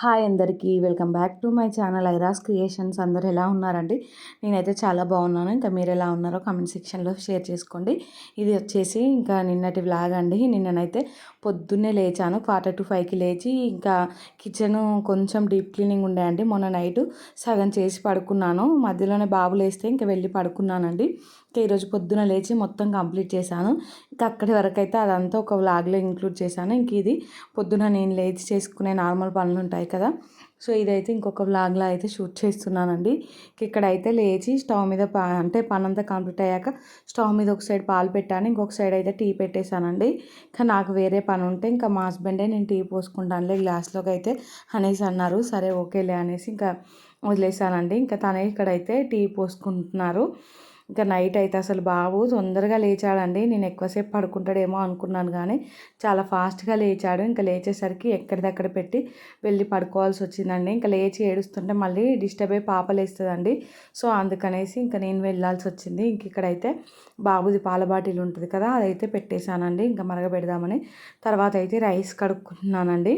Hi అందరికీ welcome back to my channel Iras creations. అందరు ఎలా ఉన్నారండి? నేనైతే చాలా బాగున్నాను. ఇంకా మీరు ఎలా ఉన్నారో కామెంట్ సెక్షన్లో షేర్ చేసుకోండి. ఇది వచ్చేసి ఇంకా నిన్నటి వ్లాగ్ అండి. నిన్ననైతే పొద్దున్నే లేచాను. క్వార్టర్ టు ఫైవ్కి లేచి ఇంకా కిచెన్ కొంచెం డీప్ క్లీనింగ్ ఉండే అండి. మొన్న నైట్ సగం చేసి పడుకున్నాను. మధ్యలోనే బాబు లేస్తే ఇంకా వెళ్ళి పడుకున్నానండి. ఇంకా ఈరోజు పొద్దున లేచి మొత్తం కంప్లీట్ చేశాను. ఇంకా అక్కడి వరకు అయితే అదంతా ఒక వ్లాగ్లో ఇంక్లూడ్ చేశాను. ఇంక ఇది పొద్దున నేను లేచి చేసుకునే నార్మల్ పనులు ఉంటాయి కదా. సో ఇదైతే ఇంకొక వ్లాగ్లో అయితే షూట్ చేస్తున్నానండి. ఇక్కడైతే లేచి స్టవ్ మీద పా అంటే పని అంతా కంప్లీట్ అయ్యాక స్టవ్ మీద ఒక సైడ్ పాలు పెట్టాను. ఇంకొక సైడ్ అయితే టీ పెట్టేశానండి. ఇంకా నాకు వేరే పని ఉంటే ఇంకా మా హస్బెండే నేను టీ పోసుకుంటానులే గ్లాస్లోకి అయితే అనేసి అన్నారు. సరే ఓకేలే అనేసి ఇంకా వదిలేసానండి ఇంకా తనే ఇక్కడైతే టీ పోసుకుంటున్నారు. ఇంకా నైట్ అయితే అసలు బాబు తొందరగా లేచాడండి. నేను ఎక్కువసేపు పడుకుంటాడేమో అనుకున్నాను కానీ చాలా ఫాస్ట్గా లేచాడు. ఇంకా లేచేసరికి ఎక్కడిదక్కడ పెట్టి వెళ్ళి పడుకోవాల్సి వచ్చిందండి. ఇంకా లేచి ఏడుస్తుంటే మళ్ళీ డిస్టర్బ్ అయ్యి పాప లేస్తుందండి. సో అందుకనేసి ఇంకా నేను వెళ్ళాల్సి వచ్చింది. ఇంక ఇక్కడైతే బాబుది పాల బాటిల్ ఉంటుంది కదా అదైతే పెట్టేశానండి. ఇంకా మరగబెడదామని. తర్వాత అయితే రైస్ కడుక్కుంటున్నానండి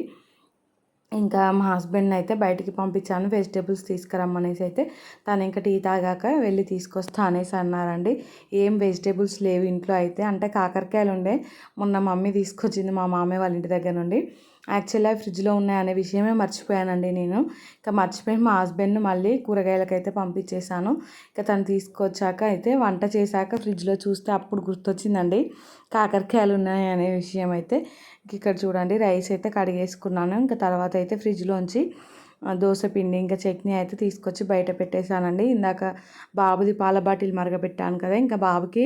ఇంకా మా హస్బెండ్ అయితే బయటికి పంపించాను వెజిటేబుల్స్ తీసుకురమ్మనేసి అయితే తను ఇంకా టీ తాగాక వెళ్ళి తీసుకొస్తా అనేసి అన్నారండి. ఏం వెజిటేబుల్స్ లేవు ఇంట్లో అయితే అంటే కాకరకాయలు ఉండే మొన్న మమ్మీ తీసుకొచ్చింది మా మామయ్య వాళ్ళ ఇంటి దగ్గర నుండి. యాక్చువల్గా ఫ్రిడ్జ్లో ఉన్నాయనే విషయమే మర్చిపోయానండి నేను. ఇంకా మర్చిపోయి మా హస్బెండ్ మళ్ళీ కూరగాయలకైతే పంపించేశాను. ఇంకా తను తీసుకొచ్చాక అయితే వంట చేశాక ఫ్రిడ్జ్లో చూస్తే అప్పుడు గుర్తొచ్చిందండి. కాకరకాయలు ఉన్నాయి అనే విషయం అయితే. ఇక్కడ చూడండి రైస్ అయితే కడిగేసుకున్నాను. ఇంకా తర్వాత అయితే ఫ్రిడ్జ్లోంచి దోశ పిండి ఇంకా చట్నీ అయితే తీసుకొచ్చి బయట పెట్టేశానండి. ఇందాక బాబుది పాల బాటిల్ మరగపెట్టాను కదా ఇంకా బాబుకి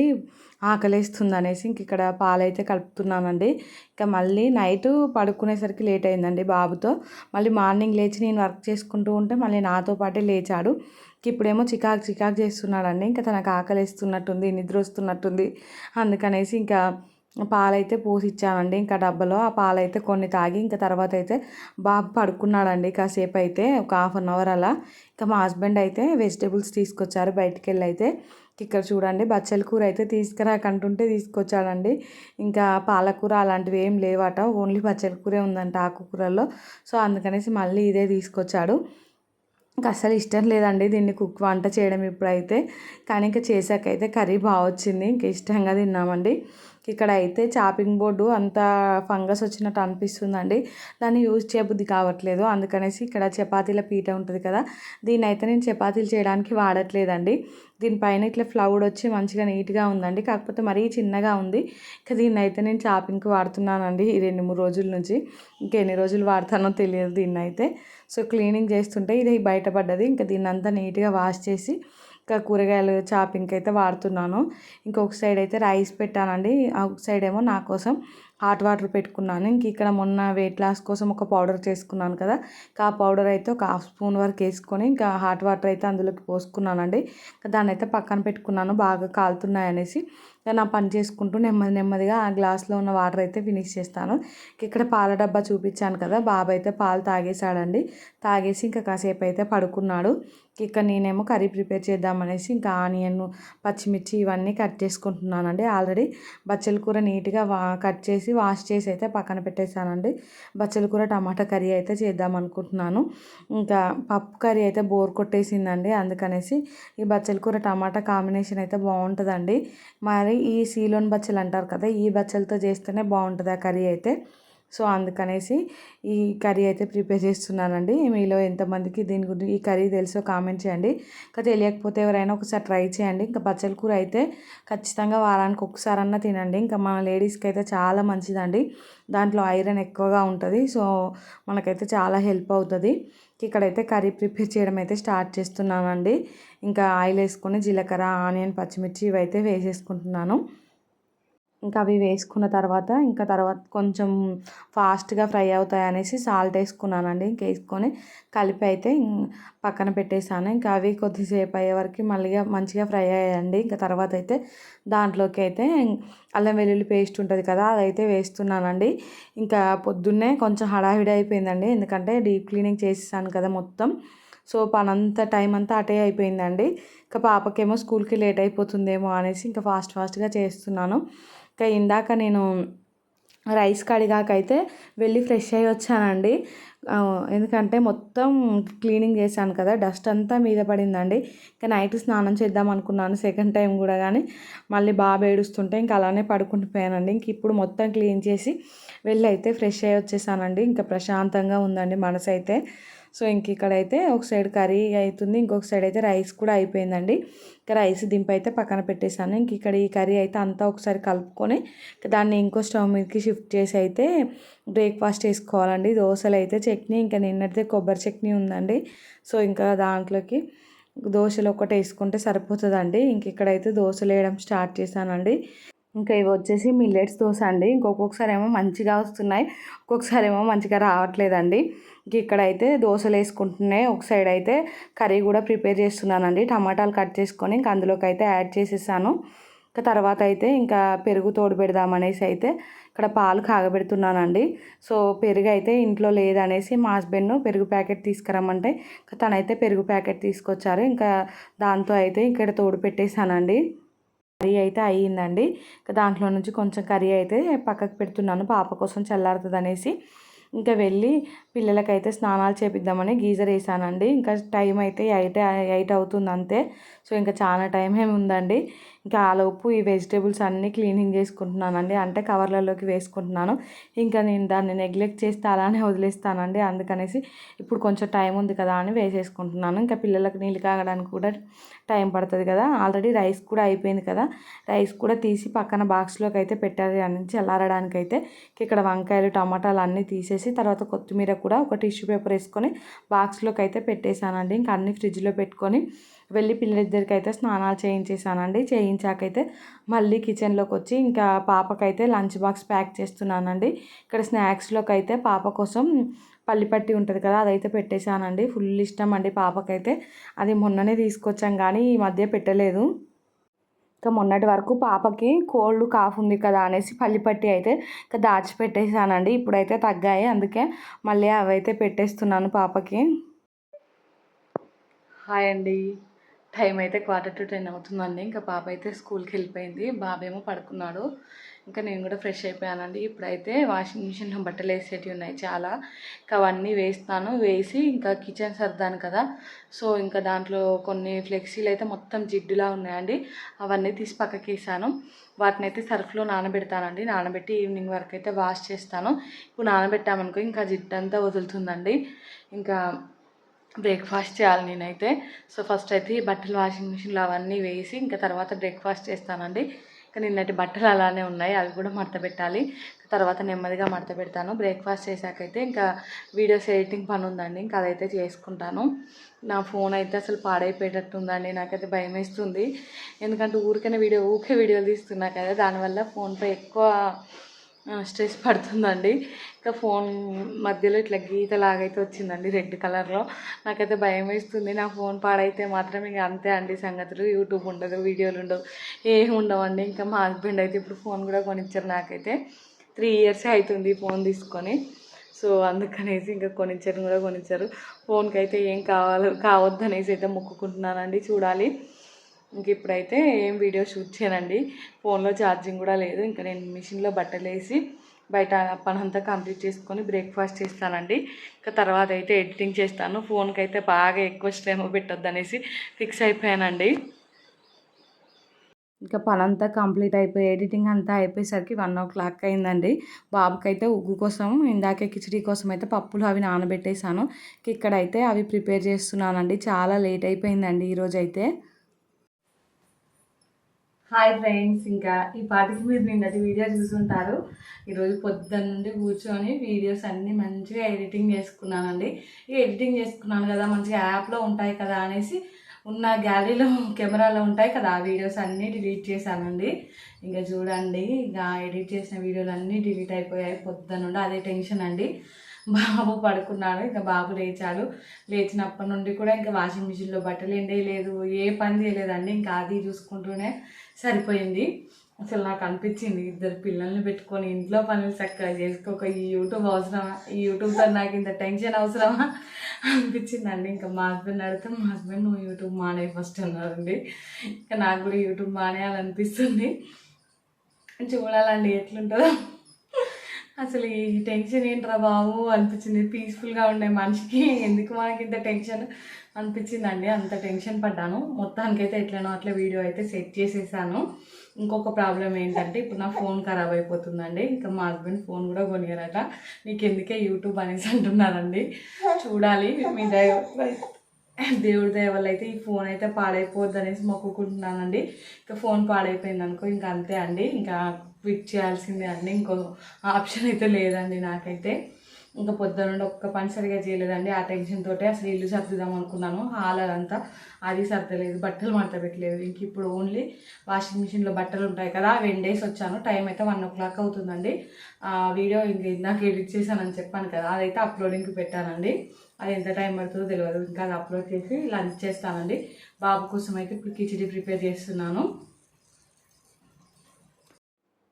ఆకలేస్తుంది అనేసి ఇంక ఇక్కడ పాలైతే కలుపుతున్నానండి. ఇంకా మళ్ళీ నైట్ పడుకునేసరికి లేట్ అయిందండి బాబుతో. మళ్ళీ మార్నింగ్ లేచి నేను వర్క్ చేసుకుంటూ ఉంటే మళ్ళీ నాతో పాటే లేచాడు. ఇప్పుడేమో చికాకు చికాకు చేస్తున్నాడండి ఇంకా తనకు ఆకలిస్తున్నట్టుంది నిద్ర వస్తున్నట్టుంది అందుకనేసి ఇంకా పాలైతే పోసిచ్చానండి. ఇంకా డబ్బాలో ఆ పాలైతే కొన్ని తాగి ఇంకా తర్వాత అయితే బాబు పడుకున్నాడండి కాసేపు అయితే ఒక హాఫ్ అన్ అవర్ అలా. ఇంకా మా హస్బెండ్ అయితే వెజిటేబుల్స్ తీసుకొచ్చారు బయటికి వెళ్ళి అయితే ఇక్కడ చూడండి బచ్చల కూర అయితే తీసుకురాకంటుంటే తీసుకొచ్చాడండి. ఇంకా పాలకూర అలాంటివి ఏం లేవట ఓన్లీ బచ్చల కూరే ఉందంట ఆకుకూరలో సో అందుకనేసి మళ్ళీ ఇదే తీసుకొచ్చాడు. ఇంకా అస్సలు ఇష్టం లేదండి దీన్ని కుక్ వంట చేయడం ఇప్పుడైతే. కానీ ఇంకా అయితే కర్రీ బాగా వచ్చింది ఇంకా ఇష్టంగా తిన్నామండి. ఇక్కడ అయితే చాపింగ్ బోర్డు అంత ఫంగస్ వచ్చినట్టు అనిపిస్తుందండి. దాన్ని యూజ్ చేయబుద్ధి కావట్లేదు. అందుకనేసి ఇక్కడ చపాతీల పీట ఉంటుంది కదా దీన్ని అయితే నేను చపాతీలు చేయడానికి వాడట్లేదండి. దీనిపైన ఇట్లా ఫ్లౌడ్ వచ్చి మంచిగా నీట్గా ఉందండి. కాకపోతే మరీ చిన్నగా ఉంది. ఇంకా దీన్ని అయితే నేను చాపింగ్కి వాడుతున్నానండి ఈ రెండు మూడు రోజుల నుంచి. ఇంకెన్ని రోజులు వాడతానో తెలియదు దీన్ని అయితే సో క్లీనింగ్ చేస్తుంటే ఇది బయటపడ్డది. ఇంకా దీన్ని అంతా నీట్గా వాష్ చేసి కూరగాయలు చాపింగ్కి అయితే వాడుతున్నాను. ఇంకొక సైడ్ అయితే రైస్ పెట్టానండి ఒక సైడ్ ఏమో నా కోసం హాట్ వాటర్ పెట్టుకున్నాను. ఇంక ఇక్కడ మొన్న వెయిట్ లాస్ కోసం ఒక పౌడర్ చేసుకున్నాను కదా. ఆ పౌడర్ అయితే ఒక హాఫ్ స్పూన్ వరకు వేసుకొని ఇంకా హాట్ వాటర్ అయితే అందులోకి పోసుకున్నానండి. దాన్ని అయితే పక్కన పెట్టుకున్నాను. బాగా కాలుతున్నాయి అనేసి నా పని చేసుకుంటూ నెమ్మది నెమ్మదిగా ఆ గ్లాస్లో ఉన్న వాటర్ అయితే ఫినిష్ చేస్తాను. ఇక్కడ పాల డబ్బా చూపించాను కదా బాబు అయితే పాలు తాగేశాడండి. తాగేసి ఇంకా కాసేపు అయితే పడుకున్నాడు. ఇక్కడ నేనేమో కర్రీ ప్రిపేర్ చేద్దామనేసి ఇంకా ఆనియన్ పచ్చిమిర్చి ఇవన్నీ కట్ చేసుకుంటున్నానండి. ఆల్రెడీ బచ్చల కూర నీట్గా వా కట్ చేసి వాష్ చేసి అయితే పక్కన పెట్టేశానండి. బచ్చల కూర టమాటా కర్రీ అయితే చేద్దాం అనుకుంటున్నాను. ఇంకా పప్పు కర్రీ అయితే బోర్ కొట్టేసిందండి. అందుకనేసి ఈ బచ్చల కూర టమాటా కాంబినేషన్ అయితే బాగుంటుందండి. మరి ఈ సీలోన్ బచ్చలు అంటారు కదా ఈ బచ్చలతో చేస్తేనే బాగుంటుంది ఆ కర్రీ అయితే. సో అందుకనేసి ఈ కర్రీ అయితే ప్రిపేర్ చేస్తున్నానండి. మీలో ఎంతమందికి దీని గురించి ఈ కర్రీ తెలుసో కామెంట్ చేయండి. ఇంకా తెలియకపోతే ఎవరైనా ఒకసారి ట్రై చేయండి. ఇంకా పచ్చల కూర అయితే ఖచ్చితంగా వారానికి ఒకసారన్నా తినండి. ఇంకా మన లేడీస్కి అయితే చాలా మంచిదండి. దాంట్లో ఐరన్ ఎక్కువగా ఉంటుంది. సో మనకైతే చాలా హెల్ప్ అవుతుంది. ఇక్కడైతే కర్రీ ప్రిపేర్ చేయడం అయితే స్టార్ట్ చేస్తున్నానండి. ఇంకా ఆయిల్ వేసుకొని జీలకర్ర ఆనియన్ పచ్చిమిర్చి ఇవైతే వేసేసుకుంటున్నాను. ఇంకా అవి వేసుకున్న తర్వాత ఇంకా తర్వాత కొంచెం ఫాస్ట్గా ఫ్రై అవుతాయి అనేసి సాల్ట్ వేసుకున్నానండి. ఇంక వేసుకొని కలిపి అయితే పక్కన పెట్టేశాను. ఇంకా అవి కొద్దిసేపు అయ్యే వరకు మళ్ళీ మంచిగా ఫ్రై అయ్యాయండి. ఇంకా తర్వాత అయితే దాంట్లోకి అయితే అల్లం వెల్లుల్లి పేస్ట్ ఉంటుంది కదా అదైతే వేస్తున్నానండి. ఇంకా పొద్దున్నే కొంచెం హడావిడి అయిపోయిందండి. ఎందుకంటే డీప్ క్లీనింగ్ చేసేసాను కదా మొత్తం. సో పనంతా టైం అంతా అటే అయిపోయిందండి. ఇంకా పాపకేమో స్కూల్కి లేట్ అయిపోతుందేమో అనేసి ఇంకా ఫాస్ట్ ఫాస్ట్గా చేస్తున్నాను. ఇంకా ఇందాక నేను రైస్ కడిగాకైతే వెళ్ళి ఫ్రెష్ అయ్యి వచ్చానండి. ఎందుకంటే మొత్తం క్లీనింగ్ చేశాను కదా డస్ట్ అంతా మీద పడిందండి. ఇంకా నైట్ స్నానం చేద్దాం అనుకున్నాను సెకండ్ టైం కూడా కానీ. మళ్ళీ బాగా ఏడుస్తుంటే ఇంకా అలానే పడుకుంటుపోయానండి ఇంక ఇప్పుడు మొత్తం క్లీన్ చేసి వెళ్ళి అయితే ఫ్రెష్ అయ్యి వచ్చేసానండి. ఇంకా ప్రశాంతంగా ఉందండి మనసు అయితే సో ఇంక ఇక్కడైతే ఒక సైడ్ కర్రీ అవుతుంది ఇంకొక సైడ్ అయితే రైస్ కూడా అయిపోయిందండి. ఇంకా రైస్ దింపి అయితే పక్కన పెట్టేశాను. ఇంక ఇక్కడ ఈ కర్రీ అయితే అంతా ఒకసారి కలుపుకొని దాన్ని ఇంకో స్టవ్ మీదకి షిఫ్ట్ చేసి అయితే బ్రేక్ఫాస్ట్ చేసుకోవాలండి. దోశలు అయితే చట్నీ ఇంకా నిన్నటిదే కొబ్బరి చట్నీ ఉందండి. సో ఇంకా దాంట్లోకి దోశలు ఒకటి వేసుకుంటే సరిపోతుందండి. ఇంక ఇక్కడైతే దోశలు వేయడం స్టార్ట్ చేశానండి. ఇంకా ఇవి వచ్చేసి మిల్లెట్స్ దోశ అండి. ఇంకొకసారి ఏమో మంచిగా వస్తున్నాయి ఒక్కొక్కసారి ఏమో మంచిగా రావట్లేదండి. ఇంక ఇక్కడైతే దోశలు వేసుకుంటున్నాయి. ఒక సైడ్ అయితే కర్రీ కూడా ప్రిపేర్ చేస్తున్నానండి. టమాటాలు కట్ చేసుకొని ఇంకా అందులోకి అయితే యాడ్ చేసేసాను. ఇంకా తర్వాత అయితే ఇంకా పెరుగు తోడు పెడదామనేసి అయితే ఇక్కడ పాలు కాగబెడుతున్నానండి. సో పెరుగు అయితే ఇంట్లో లేదనేసి మా హస్బెండ్ పెరుగు ప్యాకెట్ తీసుకురమ్మంటే ఇంకా తనైతే పెరుగు ప్యాకెట్ తీసుకొచ్చారు. ఇంకా దాంతో అయితే ఇక్కడ తోడు పెట్టేశానండి. కర్రీ అయితే అయ్యిందండి. ఇంకా దాంట్లో నుంచి కొంచెం కర్రీ అయితే పక్కకు పెడుతున్నాను. పాప కోసం చల్లారుతుంది అనేసి ఇంకా వెళ్ళి పిల్లలకైతే స్నానాలు చేపిద్దామని గీజర్ వేసానండి. ఇంకా టైం అయితే ఎయిట్ ఎయిట్ అవుతుంది అంతే. సో ఇంకా చాలా టైం ఏమి ఉందండి ఇంకా ఆలోపు ఈ వెజిటేబుల్స్ అన్నీ క్లీనింగ్ చేసుకుంటున్నానండి. అంటే కవర్లలోకి వేసుకుంటున్నాను. ఇంకా నేను దాన్ని నెగ్లెక్ట్ చేస్తే అలానే వదిలేస్తానండి. అందుకనేసి ఇప్పుడు కొంచెం టైం ఉంది కదా అని వేసేసుకుంటున్నాను. ఇంకా పిల్లలకు నీళ్ళు కాగడానికి కూడా టైం పడుతుంది కదా. ఆల్రెడీ రైస్ కూడా అయిపోయింది కదా. రైస్ కూడా తీసి పక్కన బాక్స్లోకి అయితే పెట్టాలి అని చల్లారడానికి అయితే ఇక్కడ వంకాయలు టమాటాలు అన్నీ తీసేసి తర్వాత కొత్తిమీర కూడా ఒక టిష్యూ పేపర్ వేసుకొని బాక్స్లోకి అయితే పెట్టేశానండి. ఇంకా అన్ని ఫ్రిడ్జ్లో పెట్టుకొని వెళ్ళి పిల్లలిద్దరికి అయితే స్నానాలు చేయించేసానండి. చేయించాకైతే మళ్ళీ కిచెన్లోకి వచ్చి ఇంకా పాపకైతే లంచ్ బాక్స్ ప్యాక్ చేస్తున్నానండి. ఇక్కడ స్నాక్స్లోకి అయితే పాప కోసం పల్లిపట్టి ఉంటుంది కదా అదైతే పెట్టేశానండి. ఫుల్ ఇష్టం అండి పాపకైతే. అది మొన్ననే తీసుకొచ్చాం కానీ ఈ మధ్య పెట్టలేదు. ఇంకా మొన్నటి వరకు పాపకి కోల్డ్ కాఫ్ ఉంది కదా అనేసి పల్లిపట్టి అయితే ఇంకా దాచిపెట్టేసానండి ఇప్పుడైతే తగ్గాయి అందుకే మళ్ళీ అవైతే పెట్టేస్తున్నాను పాపకి. హాయ్ అండి. టైం అయితే క్వార్టర్ టు టెన్ అవుతుందండి. ఇంకా పాప అయితే స్కూల్కి వెళ్ళిపోయింది. బాబేమో పడుకున్నాడు. ఇంకా నేను కూడా ఫ్రెష్ అయిపోయానండి. ఇప్పుడైతే వాషింగ్ మిషన్లో బట్టలు వేసేటివి ఉన్నాయి చాలా. ఇంకా అవన్నీ వేస్తాను. వేసి ఇంకా కిచెన్ సర్దాను కదా. సో ఇంకా దాంట్లో కొన్ని ఫ్లెక్సీలు అయితే మొత్తం జిడ్డులా ఉన్నాయండి. అవన్నీ తీసి పక్కకి వేసాను వాటిని అయితే సర్ఫ్లో నానబెడతానండి. నానబెట్టి ఈవినింగ్ వరకు అయితే వాష్ చేస్తాను. ఇప్పుడు నానబెట్టామనుకో ఇంకా జిడ్డంతా వదులుతుందండి. ఇంకా బ్రేక్ఫాస్ట్ చేయాలి నేనైతే. సో ఫస్ట్ అయితే ఈ బట్టలు వాషింగ్ మిషన్లో అవన్నీ వేసి ఇంకా తర్వాత బ్రేక్ఫాస్ట్ చేస్తానండి. ఇంకా నిన్నటి బట్టలు అలానే ఉన్నాయి అవి కూడా మడత పెట్టాలి. తర్వాత నెమ్మదిగా మడత పెడతాను. బ్రేక్ఫాస్ట్ చేశాకైతే ఇంకా వీడియోస్ ఎడిటింగ్ పని ఉందండి ఇంకా అదైతే చేసుకుంటాను. నా ఫోన్ అయితే అసలు పాడైపోయేటట్టుందండి నాకైతే భయం వేస్తుంది ఎందుకంటే ఊరికైనా వీడియో ఊకే వీడియోలు తీస్తున్నా కదా దానివల్ల ఫోన్పై ఎక్కువ స్ట్రెస్ పడుతుందండి. ఇంకా ఫోన్ మధ్యలో ఇట్లా గీత లాగైతే వచ్చిందండి రెడ్ కలర్లో. నాకైతే భయం వేస్తుంది. నా ఫోన్ పాడైతే మాత్రం ఇంకా అంతే అండి సంగతులు. యూట్యూబ్ ఉండదు వీడియోలు ఉండవు ఏమి ఉండవండి. ఇంకా మా హస్బెండ్ అయితే ఇప్పుడు ఫోన్ కూడా కొనిచ్చారు నాకైతే. త్రీ ఇయర్స్ అవుతుంది ఫోన్ తీసుకొని. సో అందుకనేసి ఇంకా కొనిచ్చారు కూడా కొనిచ్చారు. ఫోన్కి అయితే ఏం కావాలి కావద్దు అనేసి అయితే మొక్కుకుంటున్నానండి. చూడాలి. ఇంక ఇప్పుడైతే ఏం వీడియో షూట్ చేయనండి. ఫోన్లో ఛార్జింగ్ కూడా లేదు. ఇంకా నేను మిషన్లో బట్టలు వేసి బయట పనంతా కంప్లీట్ చేసుకొని బ్రేక్ఫాస్ట్ చేస్తానండి. ఇంకా తర్వాత అయితే ఎడిటింగ్ చేస్తాను. ఫోన్కి అయితే బాగా ఎక్కువ శ్రమ పెట్టొద్దు అనేసి ఫిక్స్ అయిపోయానండి. ఇంకా పనంతా కంప్లీట్ అయిపోయి ఎడిటింగ్ అంతా అయిపోయేసరికి వన్ ఓ క్లాక్ అయిందండి. బాబుకైతే ఉగ్గు కోసం ఇందాకే కిచడీ కోసం అయితే పప్పులు అవి నానబెట్టేశాను. ఇక్కడైతే అవి ప్రిపేర్ చేస్తున్నానండి. చాలా లేట్ అయిపోయిందండి ఈరోజైతే. హాయ్ ఫ్రెండ్స్ ఇంకా ఈ పాటికి మీరు నిన్నటి వీడియో చూసుంటారు. ఈరోజు పొద్దున్న నుండి కూర్చొని వీడియోస్ అన్నీ మంచిగా ఎడిటింగ్ చేసుకున్నానండి. ఈ ఎడిటింగ్ చేసుకున్నాను కదా మంచిగా యాప్లో ఉంటాయి కదా అనేసి ఉన్న గ్యాలరీలో కెమెరాలో ఉంటాయి కదా ఆ వీడియోస్ అన్నీ డిలీట్ చేశానండి. ఇంకా చూడండి ఇంకా ఎడిట్ చేసిన వీడియోలు అన్నీ డిలీట్ అయిపోయాయి పొద్దున్న నుండి అదే టెన్షన్ అండి. బాబు పడుకున్నాడు ఇంకా బాబు లేచాడు. లేచినప్పటి నుండి కూడా ఇంకా వాషింగ్ మిషన్లో బట్టలు ఎండేయలేదు ఏ పని చేయలేదండి. ఇంకా అది చూసుకుంటూనే సరిపోయింది. అసలు నాకు అనిపించింది ఇద్దరు పిల్లల్ని పెట్టుకొని ఇంట్లో పనులు చక్కగా చేసుకోక ఈ యూట్యూబ్ అవసరమా? ఈ యూట్యూబ్తో నాకు ఇంత టెన్షన్ అవసరమా? అనిపించిందండి. ఇంకా మా హస్బెండ్ అడిగితే మా హస్బెండ్ నువ్వు యూట్యూబ్ మానే ఫస్ట్ అన్నారండి. ఇంకా నాకు కూడా యూట్యూబ్ మానేయాలనిపిస్తుంది. చూడాలండి ఎట్లుంటుందో. అసలు ఈ టెన్షన్ ఏంట్రా బాబు? అనిపించింది. పీస్ఫుల్గా ఉండే మనిషికి. ఎందుకు మనకి ఇంత టెన్షన్? అనిపించిందండి. అంత టెన్షన్ పడ్డాను. మొత్తానికైతే ఎట్లనో అట్లా వీడియో అయితే సెట్ చేసేసాను. ఇంకొక ప్రాబ్లం ఏంటంటే ఇప్పుడు నా ఫోన్ ఖరాబ్ అయిపోతుందండి. ఇంకా మా హస్బెండ్ ఫోన్ కూడా కొనియరట. నీకు ఎందుకే యూట్యూబ్ అనేసి అంటున్నారండి. చూడాలి. మీ దయ దేవుడి దయ వల్ల అయితే ఈ ఫోన్ అయితే పాడైపోద్ది అనేసి మొక్కుకుంటున్నానండి. ఇంకా ఫోన్ పాడైపోయింది అనుకో ఇంకా అంతే అండి. ఇంకా క్విట్ చేయాల్సిందే అండి. ఇంకో ఆప్షన్ అయితే లేదండి నాకైతే. ఇంకా పొద్దున ఒక్క పని సరిగా చేయలేదండి. ఆ టెన్షన్ తోటే అసలు ఇల్లు సర్దుదాం అనుకున్నాను. హాల్ అదంతా అది సర్దలేదు బట్టలు మడత పెట్టలేదు. ఇంక ఇప్పుడు ఓన్లీ వాషింగ్ మిషన్లో బట్టలు ఉంటాయి కదా వెన్ డేస్ వచ్చాను. టైం అయితే వన్ ఓ క్లాక్ అవుతుందండి. ఆ వీడియో ఇంక ఇందాక ఎడిట్ చేశానని చెప్పాను కదా అదైతే అప్లోడింగ్కి పెట్టానండి. అది ఎంత టైం పడుతుందో తెలియదు ఇంకా అది అప్లోడ్ చేసి లంచ్ చేస్తానండి. బాబు కోసం అయితే ఇప్పుడు కిచిడి ప్రిపేర్ చేస్తున్నాను.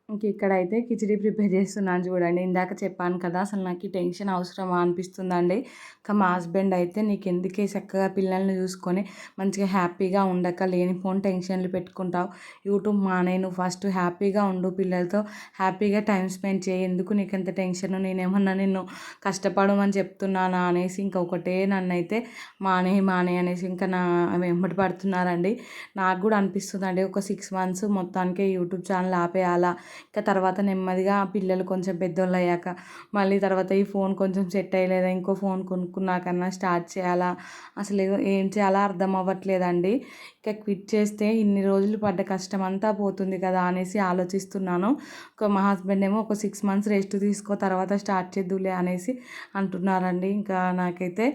ఇంక ఇక్కడైతే కిచిడి ప్రిపేర్ చేస్తున్నాను చూడండి. ఇందాక చెప్పాను కదా అసలు నాకు టెన్షన్ అవసరమా అనిపిస్తుందండి. ఇంకా మా హస్బెండ్ అయితే నీకు ఎందుకే చక్కగా పిల్లల్ని చూసుకొని మంచిగా హ్యాపీగా ఉండక లేనిపోని టెన్షన్లు పెట్టుకుంటావు? యూట్యూబ్ మానే నువ్వు ఫస్ట్ హ్యాపీగా ఉండు పిల్లలతో. హ్యాపీగా టైం స్పెండ్ చేయి. ఎందుకు నీకు ఎంత టెన్షన్? నేనేమన్నా నిన్ను కష్టపడమని చెప్తున్నానా? అనేసి ఇంకా ఒకటే నన్ను అయితే మానే మానే అనేసి ఇంకా నా వెంబడి పడుతున్నారండి. నాకు కూడా అనిపిస్తుందండి ఒక సిక్స్ మంత్స్ మొత్తానికి యూట్యూబ్ ఛానల్ ఆపేయాలా? ఇంకా తర్వాత నెమ్మదిగా పిల్లలు కొంచెం పెద్దోళ్ళు అయ్యాక మళ్ళీ తర్వాత ఈ ఫోన్ కొంచెం సెట్ అయ్యలేదా ఇంకో ఫోన్ కొనుక్కున్నాకన్నా స్టార్ట్ చేయాలా? అసలు ఏం చేయాలా అర్థం అవ్వట్లేదండి. ఇంకా క్విట్ చేస్తే ఇన్ని రోజులు పడ్డ కష్టం అంతా పోతుంది కదా అనేసి ఆలోచిస్తున్నాను. ఒక మా హస్బెండ్ ఏమో ఒక సిక్స్ మంత్స్ రెస్ట్ తీసుకో తర్వాత స్టార్ట్ చేద్దులే అనేసి అంటున్నారండి. ఇంకా నాకైతే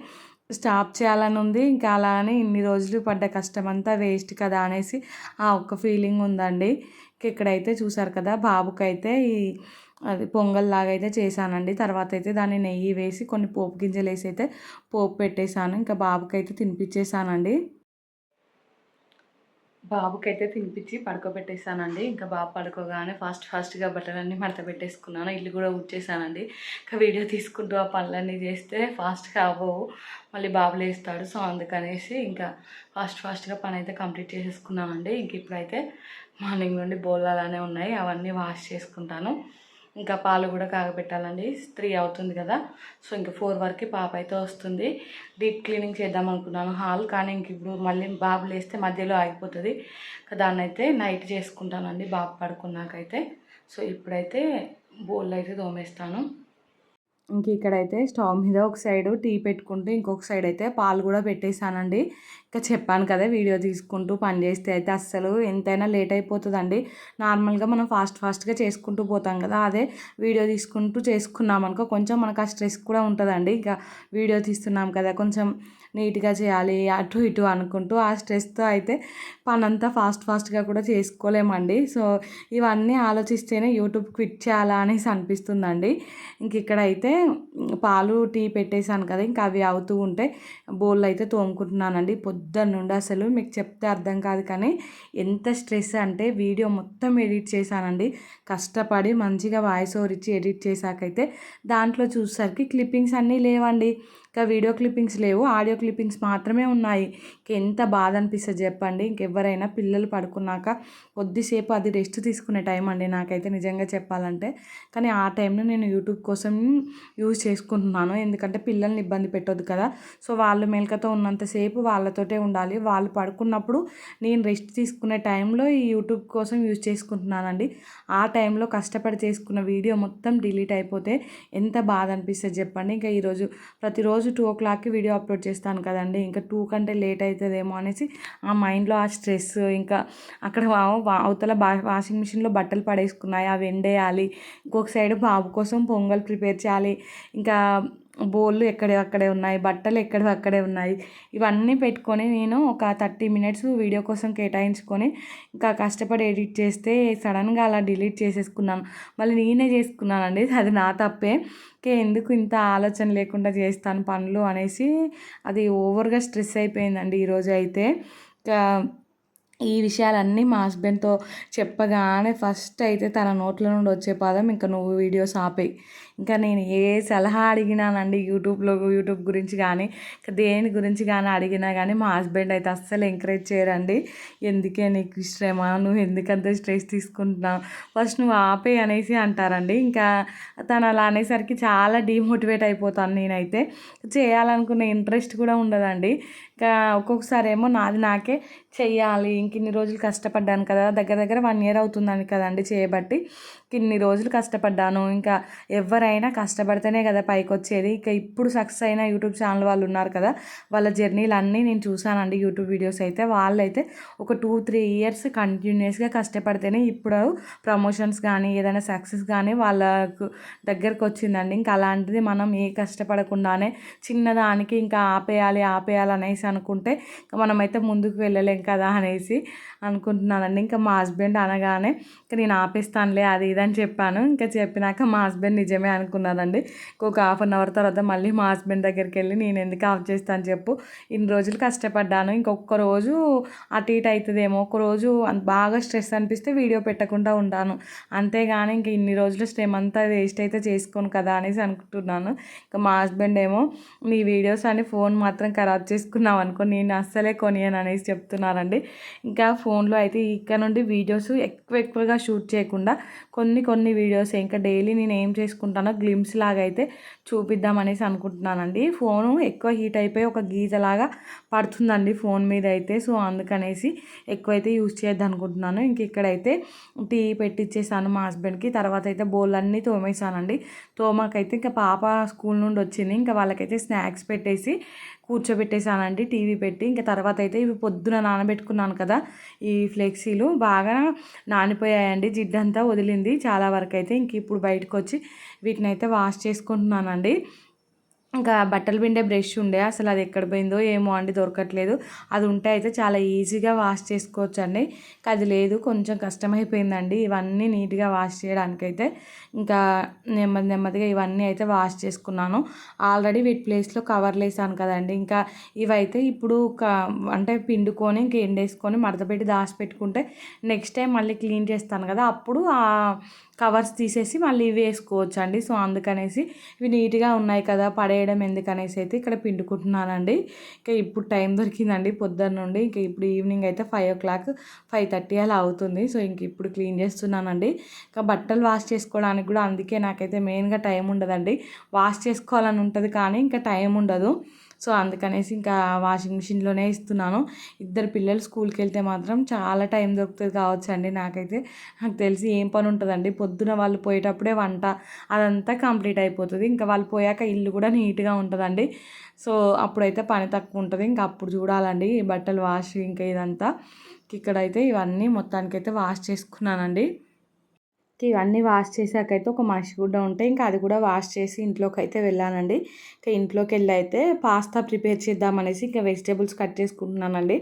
స్టాప్ చేయాలని ఉంది ఇంకా అలా అని ఇన్ని రోజులు పడ్డ కష్టం అంతా వేస్ట్ కదా అనేసి ఆ ఒక్క ఫీలింగ్ ఉందండి. ఇక్కడైతే చూసారు కదా బాబుకైతే ఈ అది పొంగల్లాగా అయితే చేశానండి. తర్వాత అయితే దాన్ని నెయ్యి వేసి కొన్ని పోపు గింజలు వేసి అయితే పోపు పెట్టేశాను. ఇంకా బాబుకైతే తినిపించేసానండి బాబుకైతే తినిపించి పడుకోబెట్టేసానండి. ఇంకా బాబు పడుకోగానే ఫాస్ట్ ఫాస్ట్గా బట్టలన్నీ మడత పెట్టేసుకున్నాను. ఇల్లు కూడా ఉచ్చేసానండి ఇంకా వీడియో తీసుకుంటూ ఆ పనులన్నీ చేస్తే ఫాస్ట్గా అవ్వవు. మళ్ళీ బాబు లేస్తాడు. సో అందుకనేసి ఇంకా ఫాస్ట్ ఫాస్ట్గా పని అయితే కంప్లీట్ చేసేసుకున్నానండి. ఇంక ఇప్పుడైతే మార్నింగ్ నుండి బోల్ అలానే ఉన్నాయి. అవన్నీ వాష్ చేసుకుంటాను. ఇంకా పాలు కూడా కాగబెట్టాలండి. త్రీ అవుతుంది కదా. సో ఇంకా ఫోర్ వరకు పాప అయితే వస్తుంది. డీప్ క్లీనింగ్ చేద్దాం అనుకున్నాను హాల్ కానీ ఇంక ఇప్పుడు మళ్ళీ బాబు లేస్తే మధ్యలో ఆగిపోతుంది. దాన్ని అయితే నైట్ చేసుకుంటానండి బాబు పడుకున్నాకైతే. సో ఇప్పుడైతే బోల్ అయితే తోమేస్తాను. ఇంక ఇక్కడైతే స్టవ్ మీద ఒక సైడ్ టీ పెట్టుకుంటూ ఇంకొక సైడ్ అయితే పాలు కూడా పెట్టేశానండి. ఇంకా చెప్పాను కదా వీడియో తీసుకుంటూ పని చేస్తే అయితే అస్సలు ఎంతైనా లేట్ అయిపోతుందండి. నార్మల్గా మనం ఫాస్ట్ ఫాస్ట్గా చేసుకుంటూ పోతాం కదా అదే వీడియో తీసుకుంటూ చేసుకున్నాం అనుకో కొంచెం మనకు ఆ స్ట్రెస్ కూడా ఉంటుందండి. ఇంకా వీడియో తీస్తున్నాం కదా కొంచెం నీట్గా చేయాలి అటు ఇటు అనుకుంటూ ఆ స్ట్రెస్తో అయితే పనంతా ఫాస్ట్ ఫాస్ట్గా కూడా చేసుకోలేమండి. సో ఇవన్నీ ఆలోచిస్తేనే యూట్యూబ్ క్విట్ చేయాలా అనేసి అనిపిస్తుందండి. ఇంక ఇక్కడ అయితే పాలు టీ పెట్టేశాను కదా ఇంకా అవి అవుతూ ఉంటే బౌల్ అయితే తోముకుంటున్నానండి. పొద్దు పొద్దున్నుండి అసలు మీకు చెప్తే అర్థం కాదు కానీ ఎంత స్ట్రెస్ అంటే వీడియో మొత్తం ఎడిట్ చేశానండి. కష్టపడి మంచిగా వాయిస్ ఓవర్ ఇచ్చి ఎడిట్ చేశాకైతే దాంట్లో చూసేసరికి క్లిప్పింగ్స్ అన్నీ లేవండి. ఇంకా వీడియో క్లిప్పింగ్స్ లేవు ఆడియో క్లిప్పింగ్స్ మాత్రమే ఉన్నాయి. ఎంత బాధ అనిపిస్తుంది చెప్పండి. ఇంకెవరైనా పిల్లలు పడుకున్నాక కొద్దిసేపు అది రెస్ట్ తీసుకునే టైం అండి నాకైతే నిజంగా చెప్పాలంటే. కానీ ఆ టైంలో నేను యూట్యూబ్ కోసం యూజ్ చేసుకుంటున్నాను. ఎందుకంటే పిల్లల్ని ఇబ్బంది పెట్టొద్దు కదా. సో వాళ్ళు మెలకతో ఉన్నంతసేపు వాళ్ళతోటే ఉండాలి. వాళ్ళు పడుకున్నప్పుడు నేను రెస్ట్ తీసుకునే టైంలో ఈ యూట్యూబ్ కోసం యూజ్ చేసుకుంటున్నానండి. ఆ టైంలో కష్టపడి చేసుకున్న వీడియో మొత్తం డిలీట్ అయిపోతే ఎంత బాధ అనిపిస్తుంది చెప్పండి. ఇంకా ఈరోజు ప్రతిరోజు రోజు టూ ఓ క్లాక్కి వీడియో అప్లోడ్ చేస్తాను కదండి ఇంకా టూ కంటే లేట్ అవుతుందేమో అనేసి ఆ మైండ్లో ఆ స్ట్రెస్ ఇంకా అక్కడ అవతల బా వాషింగ్ మిషన్లో బట్టలు పడేసుకున్నాయి అవి ఎండేయాలి ఇంకొక సైడ్ బాబు కోసం పొంగల్ ప్రిపేర్ చేయాలి ఇంకా బోళ్ళు ఎక్కడే అక్కడే ఉన్నాయి బట్టలు ఎక్కడ అక్కడే ఉన్నాయి. ఇవన్నీ పెట్టుకొని నేను ఒక థర్టీ మినిట్స్ వీడియో కోసం కేటాయించుకొని ఇంకా కష్టపడి ఎడిట్ చేస్తే సడన్గా అలా డిలీట్ చేసేసుకున్నాను మళ్ళీ నేనే చేసుకున్నానండి అది నా తప్పే. కే ఎందుకు ఇంత ఆలోచన లేకుండా చేస్తాను పనులు అనేసి అది ఓవర్గా స్ట్రెస్ అయిపోయిందండి ఈరోజు అయితే. ఇంకా ఈ విషయాలన్నీ మా హస్బెండ్తో చెప్పగానే ఫస్ట్ అయితే తన నోట్ల నుండి వచ్చే పదం ఇంకా నువ్వు వీడియోస్ ఆపేయి. ఇంకా నేను ఏ సలహా అడిగినానండి యూట్యూబ్లో యూట్యూబ్ గురించి కానీ ఇంకా దేని గురించి కానీ అడిగినా కానీ మా హస్బెండ్ అయితే అస్సలు ఎంకరేజ్ చేయరండి. ఎందుకే నీకు శ్రమ నువ్వు ఎందుకంత స్ట్రెస్ తీసుకుంటున్నావు? ఫస్ట్ నువ్వు ఆపే అనేసి అంటారండి. ఇంకా తను అలా అనేసరికి చాలా డీమోటివేట్ అయిపోతాను నేనైతే. చేయాలనుకునే ఇంట్రెస్ట్ కూడా ఉండదండి. ఇంకా ఒక్కొక్కసారి ఏమో నాది నాకే చెయ్యాలి ఇంక ఇన్ని రోజులు కష్టపడ్డాను కదా దగ్గర దగ్గర వన్ ఇయర్ అవుతుందని కదండి చేయబట్టి ఇన్ని రోజులు కష్టపడ్డాను ఇంకా ఎవరైనా కష్టపడితేనే కదా పైకి వచ్చేది ఇక ఇప్పుడు సక్సెస్ అయిన యూట్యూబ్ ఛానల్ వాళ్ళు ఉన్నారు కదా వాళ్ళ జర్నీలు అన్నీ నేను చూసానండి యూట్యూబ్ వీడియోస్ అయితే. వాళ్ళైతే ఒక టూ త్రీ ఇయర్స్ కంటిన్యూస్గా కష్టపడితేనే ఇప్పుడు ప్రమోషన్స్ కానీ ఏదైనా సక్సెస్ కానీ వాళ్ళకు దగ్గరకు వచ్చిందండి ఇంకా అలాంటిది మనం ఏ కష్టపడకుండానే చిన్నదానికి ఇంకా ఆపేయాలి ఆపేయాలి అనేసి అనుకుంటే మనమైతే ముందుకు వెళ్ళలేం కదా అనేసి అనుకుంటున్నానండి. ఇంకా మా హస్బెండ్ అనగానే ఇంకా నేను ఆపేస్తానులే అది ఇది అని చెప్పాను. ఇంకా చెప్పినాక మా హస్బెండ్ నిజమే అనుకున్నానండి. ఇంకొక హాఫ్ అన్ అవర్ తర్వాత మళ్ళీ మా హస్బెండ్ దగ్గరికి వెళ్ళి నేను ఎందుకు ఆఫ్ చేస్తాను చెప్పు. ఇన్ని రోజులు కష్టపడ్డాను. ఇంకొక రోజు అటు ఇటు అవుతుందేమో ఒక రోజు బాగా స్ట్రెస్ అనిపిస్తే వీడియో పెట్టకుండా ఉంటాను అంతేగాని ఇంక ఇన్ని రోజులు స్ట్రెమ్ అంతా వేస్ట్ అయితే చేసుకోను కదా అనేసి అనుకుంటున్నాను. ఇంకా మా హస్బెండ్ ఏమో నీ వీడియోస్ అని ఫోన్ మాత్రం ఖరాబ్ చేసుకున్నావు అనుకో నేను అస్సలే కొనియను అనేసి చెప్తున్నారండి. ఇంకా ఫోన్లో అయితే ఇక్కడ నుండి వీడియోస్ ఎక్కువ ఎక్కువగా షూట్ చేయకుండా కొన్ని కొన్ని వీడియోస్ ఇంకా డైలీ నేను ఏం చేసుకుంటాను గ్లిమ్స్ లాగా అయితే చూపిద్దాం అనేసి అనుకుంటున్నానండి. ఫోను ఎక్కువ హీట్ అయిపోయి ఒక గీతలాగా పడుతుందండి ఫోన్ మీద అయితే సో అందుకనేసి ఎక్కువైతే యూజ్ చేయొద్దు అనుకుంటున్నాను. ఇంక ఇక్కడైతే టీ పెట్టించేసాను మా హస్బెండ్కి. తర్వాత అయితే బోల్ అన్నీ తోమేసానండి. తోమాకైతే ఇంకా పాప స్కూల్ నుండి వచ్చింది ఇంకా వాళ్ళకైతే స్నాక్స్ పెట్టేసి కూర్చోబెట్టేసానండి టీవీ పెట్టి. ఇంకా తర్వాత అయితే ఇవి పొద్దున నానబెట్టుకున్నాను కదా ఈ ఫ్లెక్సీలు. బాగా నానిపోయాయండి. జిడ్డంతా వదిలింది. చాలా వరకు అయితే ఇంక ఇప్పుడు బయటకు వచ్చి వీటిని అయితే వాష్ చేసుకుంటున్నానండి. ఇంకా బట్టలు పిండే బ్రష్ ఉండే అసలు అది ఎక్కడ పోయిందో ఏమో అండి దొరకట్లేదు. అది ఉంటే అయితే చాలా ఈజీగా వాష్ చేసుకోవచ్చు అండి అది లేదు కొంచెం కష్టమైపోయిందండి. ఇవన్నీ నీట్గా వాష్ చేయడానికైతే ఇంకా నెమ్మది నెమ్మదిగా ఇవన్నీ అయితే వాష్ చేసుకున్నాను. ఆల్రెడీ వీటి ప్లేస్లో కవర్లు వేసాను కదండి. ఇంకా ఇవైతే ఇప్పుడు అంటే పిండుకొని ఇంక ఎండేసుకొని మడతపెట్టి దాచి పెట్టుకుంటే నెక్స్ట్ టైం మళ్ళీ క్లీన్ చేస్తాను కదా అప్పుడు కవర్స్ తీసేసి మళ్ళీ ఇవి వేసుకోవచ్చు అండి సో అందుకనేసి ఇవి నీట్గా ఉన్నాయి కదా పడేయడం ఎందుకనేసి అయితే ఇక్కడ పిండుకుంటున్నానండి. ఇంకా ఇప్పుడు టైం దొరికిందండి పొద్దున్న నుండి. ఇంకా ఇప్పుడు ఈవినింగ్ అయితే five o'clock five thirty అలా అవుతుంది. సో ఇంక ఇప్పుడు క్లీన్ చేస్తున్నానండి. ఇంకా బట్టలు వాష్ చేసుకోవడానికి కూడా అందుకే నాకైతే మెయిన్గా టైం ఉండదండి. వాష్ చేసుకోవాలని ఉంటుంది కానీ ఇంకా టైం ఉండదు. సో అందుకనేసి ఇంకా వాషింగ్ మిషన్లోనే ఇస్తున్నాను. ఇద్దరు పిల్లలు స్కూల్కి వెళ్తే మాత్రం చాలా టైం దొరుకుతుంది కావచ్చు అండి నాకైతే. నాకు తెలిసి ఏం పని ఉంటుందండి? పొద్దున వాళ్ళు పోయేటప్పుడే వంట అదంతా కంప్లీట్ అయిపోతుంది. ఇంకా వాళ్ళు పోయాక ఇల్లు కూడా నీట్గా ఉంటుందండి. సో అప్పుడైతే పని తక్కువ ఉంటుంది. ఇంకా అప్పుడు చూడాలండి బట్టలు వాష్ ఇంకా ఇదంతా. ఇక్కడైతే ఇవన్నీ మొత్తానికైతే వాష్ చేసుకున్నానండి. ఇవన్నీ వాష్ చేశాకైతే ఒక మనిషి గుడ్డ ఉంటే ఇంకా అది కూడా వాష్ చేసి ఇంట్లోకి అయితే వెళ్ళానండి. ఇంకా ఇంట్లోకి వెళ్ళి అయితే పాస్తా ప్రిపేర్ చేద్దామనేసి ఇంకా వెజిటేబుల్స్ కట్ చేసుకుంటున్నానండి.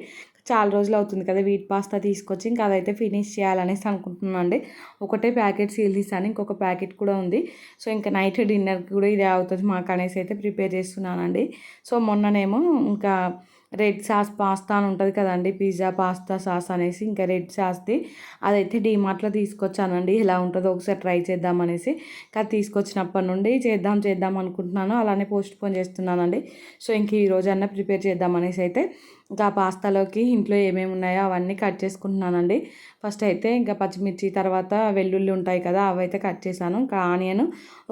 చాలా రోజులు అవుతుంది కదా వీట్ పాస్తా తీసుకొచ్చి ఇంకా అదైతే ఫినిష్ చేయాలనేసి అనుకుంటున్నాను అండి ఒకటే ప్యాకెట్ సీల్ తీసాను ఇంకొక ప్యాకెట్ కూడా ఉంది. సో ఇంకా నైట్ డిన్నర్కి కూడా ఇదే అవుతుంది మాకు అనేసి అయితే ప్రిపేర్ చేస్తున్నానండి. సో మొన్ననేమో ఇంకా రెడ్ సాస్ పాస్తా అని ఉంటుంది కదండి పిజ్జా పాస్తా సాస్ అనేసి ఇంకా రెడ్ సాస్ది. అదైతే డీమార్ట్లో తీసుకొచ్చానండి ఎలా ఉంటుందో ఒకసారి ట్రై చేద్దాం అనేసి. ఇంకా తీసుకొచ్చినప్పటి నుండి చేద్దాం చేద్దాం అనుకుంటున్నాను అలానే పోస్ట్ పోన్ చేస్తున్నానండి. సో ఇంక ఈ రోజన్నా ప్రిపేర్ చేద్దాం అనేసి అయితే ఇంకా పాస్తాలోకి ఇంట్లో ఏమేమి ఉన్నాయో అవన్నీ కట్ చేసుకుంటున్నానండి. ఫస్ట్ అయితే ఇంకా పచ్చిమిర్చి తర్వాత వెల్లుల్లి ఉంటాయి కదా అవి అయితే కట్ చేశాను. ఇంకా ఆనియన్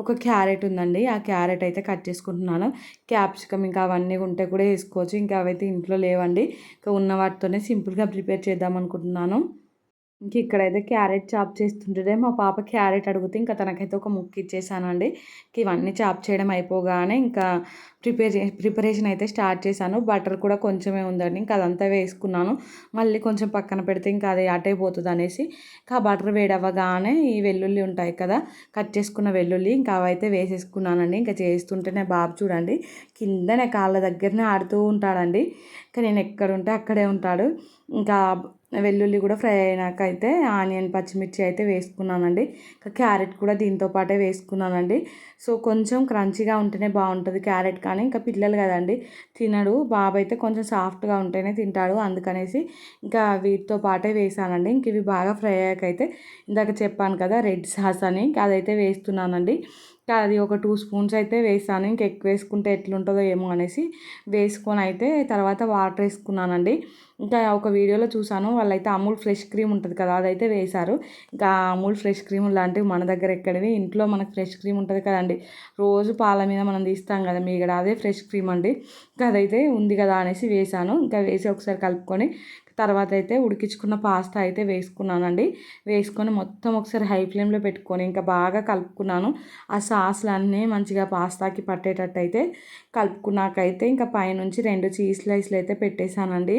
ఒక క్యారెట్ ఉందండి ఆ క్యారెట్ అయితే కట్ చేసుకుంటున్నాను. క్యాప్సికమ్ ఇంకా అవన్నీ ఉంటే కూడా వేసుకోవచ్చు ఇంకా అవైతే ఇంట్లో లేవండి. ఇంకా ఉన్న వాటితోనే సింపుల్గా ప్రిపేర్ చేద్దాం అనుకుంటున్నాను. ఇంక ఇక్కడైతే క్యారెట్ చాప్ చేస్తుంటే మా పాప క్యారెట్ అడిగితే ఇంకా తనకైతే ఒక ముక్క ఇచ్చేసానండి. ఇవన్నీ చాప్ చేయడం అయిపోగానే ఇంకా ప్రిపేర్ చే ప్రిపరేషన్ అయితే స్టార్ట్ చేశాను. బటర్ కూడా కొంచెమే ఉందండి. ఇంకా అదంతా వేసుకున్నాను. మళ్ళీ కొంచెం పక్కన పెడితే ఇంకా అది అటైపోతుంది అనేసి ఇంకా బటర్ వేడవ్వగానే ఈ వెల్లుల్లి ఉంటాయి కదా కట్ చేసుకున్న వెల్లుల్లి ఇంకా అవైతే వేసేసుకున్నానండి. ఇంకా చేస్తుంటేనే బాబు చూడండి కిందనే కాళ్ళ దగ్గరనే ఆడుతూ ఉంటాడండి. ఇంకా నేను ఎక్కడ ఉంటే అక్కడే ఉంటాడు. ఇంకా వెల్లుల్లి కూడా ఫ్రై అయినాక అయితే ఆనియన్ పచ్చిమిర్చి అయితే వేసుకున్నానండి. ఇంకా క్యారెట్ కూడా దీంతో పాటే వేసుకున్నానండి. సో కొంచెం క్రంచీగా ఉంటేనే బాగుంటుంది క్యారెట్ కానీ. ఇంకా పిల్లలు కదండి తినడు. బాబు అయితే కొంచెం సాఫ్ట్గా ఉంటేనే తింటాడు అందుకనేసి ఇంకా వీటితో పాటే వేసానండి. ఇంక ఇవి బాగా ఫ్రై అయ్యాకైతే ఇందాక చెప్పాను కదా రెడ్ సాస్ అని. అదైతే వేస్తున్నానండి. అది ఒక టూ స్పూన్స్ అయితే వేసాను. ఇంకా ఎక్కువ వేసుకుంటే ఎట్లుంటుందో ఏమో అనేసి వేసుకొని అయితే తర్వాత వాటర్ వేసుకున్నానండి. ఇంకా ఒక వీడియోలో చూసాను వాళ్ళైతే అమూల్ ఫ్రెష్ క్రీమ్ ఉంటుంది కదా అదైతే వేశారు. ఇంకా అమూల్ ఫ్రెష్ క్రీమ్ లాంటివి మన దగ్గర ఎక్కడివి? ఇంట్లో మనకు ఫ్రెష్ క్రీమ్ ఉంటుంది కదండి. రోజు పాల మీద మనం తీస్తాం కదా మీగడ అదే ఫ్రెష్ క్రీమ్ అండి. ఇంకా అదైతే ఉంది కదా అనేసి వేసాను ఇంకా వేసి ఒకసారి కలుపుకొని తర్వాత అయితే ఉడికించుకున్న పాస్తా అయితే వేసుకున్నానండి. వేసుకొని మొత్తం ఒకసారి హై ఫ్లేమ్లో పెట్టుకొని ఇంకా బాగా కలుపుకున్నాను. ఆ సాస్లన్నీ మంచిగా పాస్తాకి పట్టేటట్టు అయితే కలుపుకున్నాకైతే ఇంకా పైనుంచి రెండు చీజ్ స్లైస్లు అయితే పెట్టేశానండి.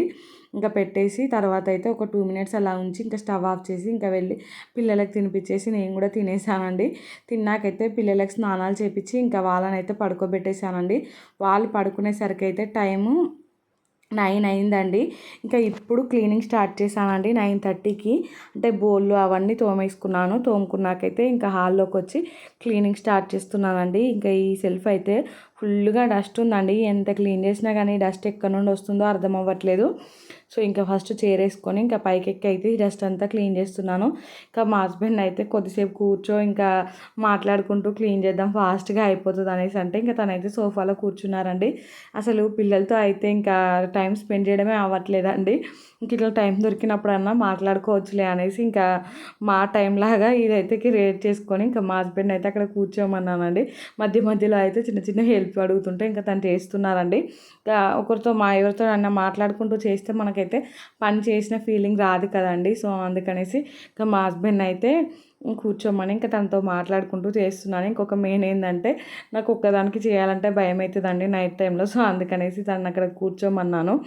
ఇంకా పెట్టేసి తర్వాత అయితే ఒక టూ మినిట్స్ అలా ఉంచి ఇంకా స్టవ్ ఆఫ్ చేసి ఇంకా వెళ్ళి పిల్లలకు తినిపించేసి నేను కూడా తినేసానండి తిన్నాకైతే పిల్లలకు స్నానాలు చేపించి ఇంకా వాళ్ళని అయితే పడుకోబెట్టేశానండి. వాళ్ళు పడుకునేసరికి అయితే టైము నైన్ అయిందండి. ఇంకా ఇప్పుడు క్లీనింగ్ స్టార్ట్ చేశానండి నైన్ థర్టీకి. అంటే బోళ్ళు అవన్నీ తోమేసుకున్నాను. తోముకున్నాకైతే ఇంకా హాల్లోకి వచ్చి క్లీనింగ్ స్టార్ట్ చేస్తున్నానండి. ఇంకా ఈ సెల్ఫ్ అయితే ఫుల్గా డస్ట్ ఉందండి. ఎంత క్లీన్ చేసినా కానీ డస్ట్ ఎక్కడి నుండి వస్తుందో అర్థం అవ్వట్లేదు. సో ఇంకా ఫస్ట్ చైర్ వేసుకొని ఇంకా పైకి అయితే డస్ట్ అంతా క్లీన్ చేస్తున్నాను. ఇంకా మా హస్బెండ్ అయితే కొద్దిసేపు కూర్చో ఇంకా మాట్లాడుకుంటూ క్లీన్ చేద్దాం ఫాస్ట్గా అయిపోతుంది అనేసి అంటే ఇంకా తనైతే సోఫాలో కూర్చున్నారండి. అసలు పిల్లలతో అయితే ఇంకా టైం స్పెండ్ చేయడమే అవ్వట్లేదండి. ఇంక ఇట్లా టైం దొరికినప్పుడన్నా మాట్లాడుకోవచ్చులే అనేసి ఇంకా మా టైం లాగా ఇదైతే రేట్ చేసుకొని ఇంకా మా హస్బెండ్ అయితే అక్కడ కూర్చోమన్నానండి. మధ్య మధ్యలో అయితే చిన్న చిన్న హెల్ప్ అడుగుతుంటే ఇంకా తను చేస్తున్నారండి. ఇంకా ఒకరితో మా ఎవరితో అన్న మాట్లాడుకుంటూ చేస్తే మనకి నాకైతే పని చేసిన ఫీలింగ్ రాదు కదండి. సో అందుకనేసి ఇంకా మా హస్బెండ్ అయితే కూర్చోమని ఇంకా తనతో మాట్లాడుకుంటూ చేస్తున్నాను. ఇంకొక మెయిన్ ఏంటంటే నాకు ఒక్కదానికి చేయాలంటే భయం అవుతుందండి నైట్ టైంలో. సో అందుకనేసి తను అక్కడ కూర్చోమన్నాను.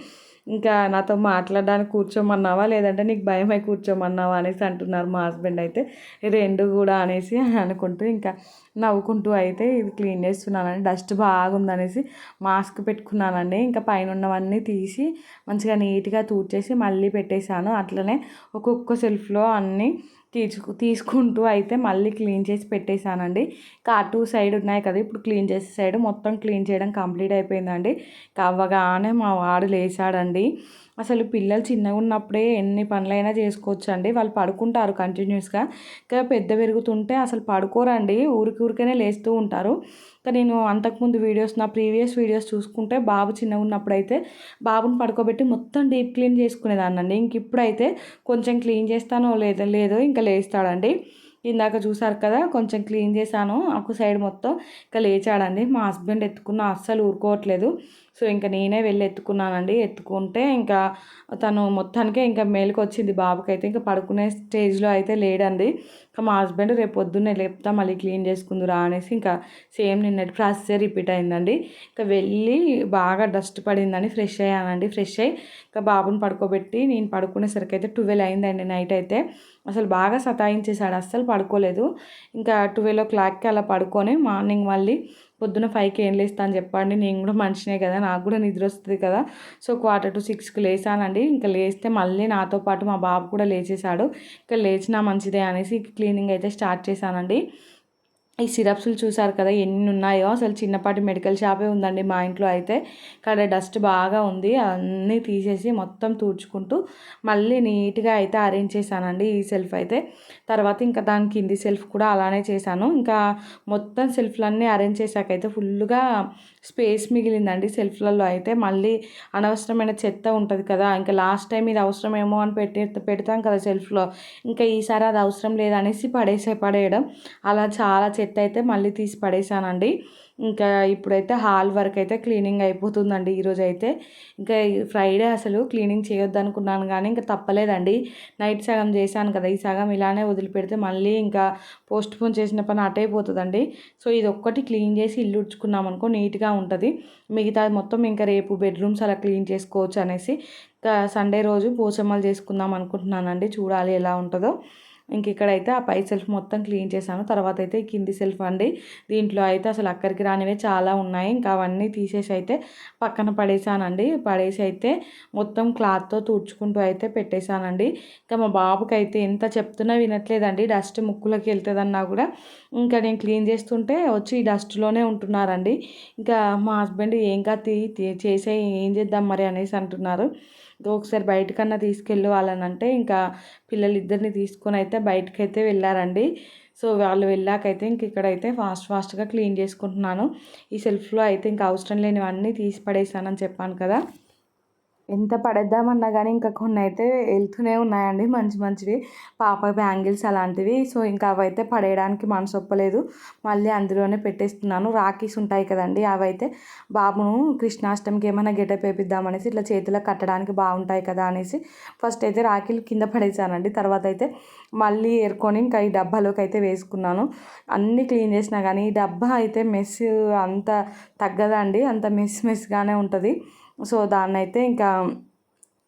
ఇంకా నాతో మాట్లాడడానికి కూర్చోమన్నావా? లేదంటే నీకు భయమై కూర్చోమన్నావా? అనేసి అంటున్నారు మా హస్బెండ్ అయితే. రెండు కూడా అనేసి అనుకుంటూ ఇంకా నవ్వుకుంటూ అయితే ఇది క్లీన్ చేస్తున్నానండి. డస్ట్ బాగుందనేసి మాస్క్ పెట్టుకున్నానండి. ఇంకా పైన ఉన్నవన్నీ తీసి మంచిగా నీట్గా తూడ్చేసి మళ్ళీ పెట్టేశాను. అట్లనే ఒక్కొక్క సెల్ఫ్లో అన్నీ తీర్చు తీసుకుంటూ అయితే మళ్ళీ క్లీన్ చేసి పెట్టేశానండి. ఇంకా టూ సైడ్ ఉన్నాయి కదా ఇప్పుడు క్లీన్ చేసే సైడ్ మొత్తం క్లీన్ చేయడం కంప్లీట్ అయిపోయిందండి. అవ్వగానే మా వాడు లేచాడండి. అసలు పిల్లలు చిన్నగా ఉన్నప్పుడే ఎన్ని పనులైనా చేసుకోవచ్చు అండి వాళ్ళు పడుకుంటారు కంటిన్యూస్గా ఇంకా పెద్ద పెరుగుతుంటే అసలు పడుకోరండి. ఊరికి ఊరికనే లేస్తూ ఉంటారు. ఇంకా నేను అంతకుముందు వీడియోస్ నా ప్రీవియస్ వీడియోస్ చూసుకుంటే బాబు చిన్నగా ఉన్నప్పుడు అయితే బాబుని పడుకోబెట్టి మొత్తం డీప్ క్లీన్ చేసుకునేదాన్ని అండి ఇంక ఇప్పుడైతే కొంచెం క్లీన్ చేస్తానో లేదో లేదో ఇంకా లేస్తాడండి. ఇందాక చూసారు కదా కొంచెం క్లీన్ చేశాను. ఒక సైడ్ మొత్తం ఇంకా లేచాడండి. మా హస్బెండ్ ఎత్తుకున్న అస్సలు ఊరుకోవట్లేదు. సో ఇంకా నేనే వెళ్ళి ఎత్తుకున్నానండి. ఎత్తుకుంటే ఇంకా తను మొత్తానికే ఇంకా మేలుకు వచ్చింది బాబుకైతే. ఇంకా పడుకునే స్టేజ్లో అయితే లేడండి. ఇంకా మా హస్బెండ్ రేపు పొద్దున్నే లేపుతా మళ్ళీ క్లీన్ చేసుకుందురా అనేసి ఇంకా సేమ్ నిన్నటి ప్రాసెసే రిపీట్ అయిందండి. ఇంకా వెళ్ళి బాగా డస్ట్ పడిందని ఫ్రెష్ అయ్యానండి. ఫ్రెష్ అయ్యి ఇంకా బాబుని పడుకోబెట్టి నేను పడుకునేసరికి అయితే ట్వెల్వ్ అయిందండి నైట్ అయితే. అసలు బాగా సతాయించేశాడు. అస్సలు పడుకోలేదు. ఇంకా ట్వెల్వ్ ఓ క్లాక్కి అలా పడుకొని మార్నింగ్ మళ్ళీ పొద్దున ఫైవ్కి ఏం లేస్తా అని చెప్పండి. నేను కూడా మనిషినే కదా నాకు కూడా నిద్ర వస్తుంది కదా. సో క్వార్టర్ టు సిక్స్కి లేసానండి. ఇంకా లేస్తే మళ్ళీ నాతో పాటు మా బాబు కూడా లేచేశాడు. ఇంకా లేచినా మంచిదే అనేసి క్లీనింగ్ అయితే స్టార్ట్ చేశానండి. ఈ సిరప్స్లు చూసారు కదా ఎన్ని ఉన్నాయో అసలు చిన్నపాటి మెడికల్ షాపే ఉందండి మా ఇంట్లో అయితే. ఇక్కడ డస్ట్ బాగా ఉంది అన్నీ తీసేసి మొత్తం తుడుచుకుంటూ మళ్ళీ నీట్గా అయితే అరేంజ్ చేశానండి ఈ సెల్ఫ్ అయితే. తర్వాత ఇంకా దాని కింది సెల్ఫ్ కూడా అలానే చేశాను. ఇంకా మొత్తం సెల్ఫ్లన్నీ అరేంజ్ చేశాకైతే ఫుల్గా స్పేస్ మిగిలిందండి సెల్ఫ్లలో అయితే. మళ్ళీ అనవసరమైన చెత్త ఉంటుంది కదా ఇంకా లాస్ట్ టైం ఇది అవసరమేమో అని పెట్టి పెడతాం కదా సెల్ఫ్లో. ఇంకా ఈసారి అది అవసరం లేదనేసి పడేసే పడేయడం. అలా చాలా చెత్త అయితే మళ్ళీ తీసి పడేసానండి. ఇంకా ఇప్పుడైతే హాల్ వర్క్ అయితే క్లీనింగ్ అయిపోతుందండి ఈరోజు అయితే. ఇంకా ఫ్రైడే అసలు క్లీనింగ్ చేయొద్దు అనుకున్నాను కానీ ఇంకా తప్పలేదండి. నైట్ సగం చేశాను కదా ఈ సగం ఇలానే వదిలిపెడితే మళ్ళీ ఇంకా పోస్ట్ పోన్ చేసిన పని అటైపోతుందండి సో ఇది ఒక్కటి క్లీన్ చేసి ఇల్లు ఉడ్చుకున్నాం అనుకో నీట్గా ఉంటుంది. మిగతా మొత్తం ఇంకా రేపు బెడ్రూమ్స్ అలా క్లీన్ చేసుకోవచ్చు అనేసి సండే రోజు పోచమ్మలు చేసుకుందాం అనుకుంటున్నానండి. చూడాలి ఎలా ఉంటుందో. ఇంక ఇక్కడైతే ఆ పై సెల్ఫ్ మొత్తం క్లీన్ చేశాను. తర్వాత అయితే కింది సెల్ఫ్ అండి. దీంట్లో అయితే అసలు అక్కడికి రానివే చాలా ఉన్నాయి. ఇంకా అవన్నీ తీసేసి అయితే పక్కన పడేసానండి పడేసి అయితే మొత్తం క్లాత్తో తుడుచుకుంటూ అయితే పెట్టేశానండి. ఇంకా మా బాబుకి అయితే ఎంత చెప్తున్నా వినట్లేదండి. డస్ట్ ముక్కులోకి వెళ్తుందన్నా కూడా ఇంకా నేను క్లీన్ చేస్తుంటే వచ్చి ఈ డస్ట్లోనే ఉంటున్నారండి. ఇంకా మా హస్బెండ్ ఏం కాదు చేసే ఏం చేద్దాం మరి అనేసి అంటున్నారు. ఒకసారి బయటకన్నా తీసుకెళ్ళు వాళ్ళని అంటే ఇంకా పిల్లలు ఇద్దరిని తీసుకొని అయితే అయితే బయటకు అయితే వెళ్ళారండి. సో వాళ్ళు వెళ్ళాకైతే ఇంక ఇక్కడైతే ఫాస్ట్ ఫాస్ట్గా క్లీన్ చేసుకుంటున్నాను. ఈ సెల్ఫ్లో అయితే ఇంకా అవసరం లేనివన్నీ తీసి పడేసానని చెప్పాను కదా. ఎంత పడేద్దామన్నా కానీ ఇంకా కొన్ని అయితే వెళ్తూనే ఉన్నాయండి మంచి మంచివి. పాప బ్యాంగిల్స్ అలాంటివి. సో ఇంకా అవైతే పడేయడానికి మనసు ఒప్పలేదు మళ్ళీ అందులోనే పెట్టేస్తున్నాను. రాఖీస్ ఉంటాయి కదండి అవైతే బాబును కృష్ణాష్టమికి ఏమైనా గెటప్ వేపిద్దామనేసి ఇట్లా చేతిలో కట్టడానికి బాగుంటాయి కదా అనేసి ఫస్ట్ అయితే రాఖీలు కింద పడేసానండి. తర్వాత అయితే మళ్ళీ ఏరుకొని ఇంకా ఈ డబ్బాలోకి అయితే వేసుకున్నాను. అన్నీ క్లీన్ చేసినా కానీ ఈ డబ్బా అయితే మెస్ అంత తగ్గదండి. అంత మెస్ మెస్గానే ఉంటుంది. సో దాన్ని అయితే ఇంకా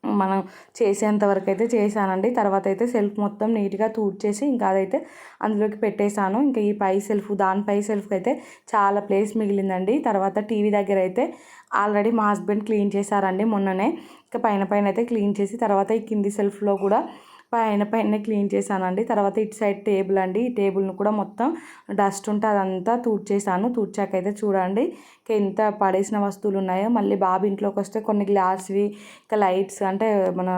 మనం చేసేంత వరకు అయితే చేశానండి. తర్వాత అయితే సెల్ఫ్ మొత్తం నీట్గా తూడ్చేసి ఇంకా అదైతే అందులోకి పెట్టేశాను. ఇంకా ఈ పై సెల్ఫ్ దానిపై సెల్ఫ్ సెల్ఫ్కి అయితే చాలా ప్లేస్ మిగిలిందండి. తర్వాత టీవీ దగ్గర అయితే ఆల్రెడీ మా హస్బెండ్ క్లీన్ చేశారండి మొన్ననే. ఇంకా పైన పైన అయితే క్లీన్ చేసి తర్వాత ఈ కింది సెల్ఫ్లో కూడా పైన పైన క్లీన్ చేశానండి. తర్వాత ఇటు సైడ్ టేబుల్ అండి. ఈ టేబుల్ను కూడా మొత్తం డస్ట్ ఉంటే అదంతా తూడ్చేసాను తూడ్చాకైతే చూడండి. ఎంత పడేసిన వస్తువులు ఉన్నాయో మళ్ళీ బాబు ఇంట్లోకి వస్తే కొన్ని గ్లాస్వి ఇంకా లైట్స్ అంటే మన